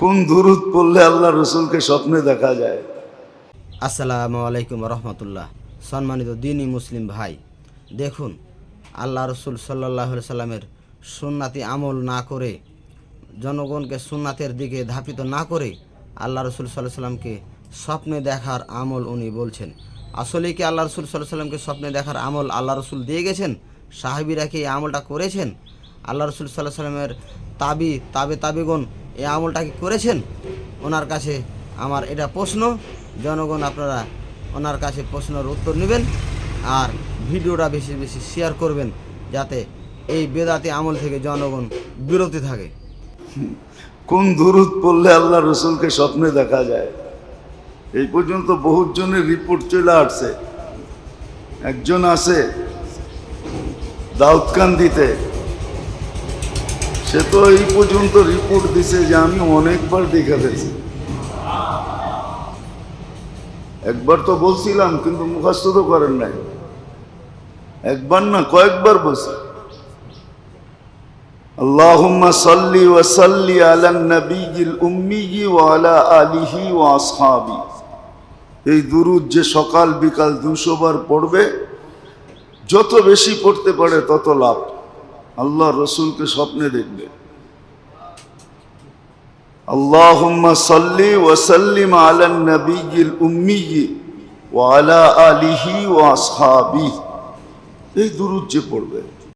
কোন দুরুদ পড়লে আল্লাহ রসুলকে স্বপ্নে দেখা যায়? আসসালামু আলাইকুম রহমতুল্লাহ। সম্মানিত দিনই মুসলিম ভাই, দেখুন, আল্লাহ রসুল সাল্লাহ সাল্লামের সুন্নাতি আমল না করে, জনগণকে সুন্নাতের দিকে ধাপিত না করে আল্লাহ রসুল সাল্লাহ সাল্লামকে স্বপ্নে দেখার আমল উনি বলছেন। আসলে কি আল্লাহ রসুল সাল্লাহ সাল্লামকে স্বপ্নে দেখার আমল আল্লাহ রসুল দিয়ে গেছেন? সাহাবিরা কি এই আমলটা করেছেন? আল্লাহ রসুল সাল্লাহ সাল্লামের তাবি, তাবে তাবিগণ এই আমলটা কি করেছেন? ওনার কাছে আমার এটা প্রশ্ন। জনগণ আপনারা ওনার কাছে প্রশ্নের উত্তর নেবেন আর ভিডিওটা বেশি বেশি শেয়ার করবেন যাতে এই বেদাতি আমল থেকে জনগণ বিরতি থাকে। কোন দুরুদ পড়লে আল্লাহ রসুলকে স্বপ্নে দেখা যায়? এই পর্যন্ত বহুত জনের রিপোর্ট চলে আসছে। একজন আছে দাউদকান্দিতে সে তো এই পর্যন্ত রিপোর্ট দিছে যে আমি অনেকবার দেখা ফেলছি একবার তো বলছিলাম, কিন্তু মুখস্থ তো করেন নাই। একবার না, কয়েকবার বলছি। আল্লাহুম্মা সাল্লি ওয়া সাল্লি আলা নবীজিল উম্মিজি ওয়া আলা আলিহি ওয়া আসহাবি। এই দুরুদ যে সকাল বিকাল দুশো বার পড়বে, যত বেশি পড়তে পারে তত লাভ। আল্লাহ রসুলকে স্বপ্নে দেখবে। আল্লাহ সাল্লি ওয়া সাল্লিম আলা নবিয়িল উম্মি ওয়া আলা আলিহি ওয়া আসহাবিহি। এই দুরুদ পড়বে।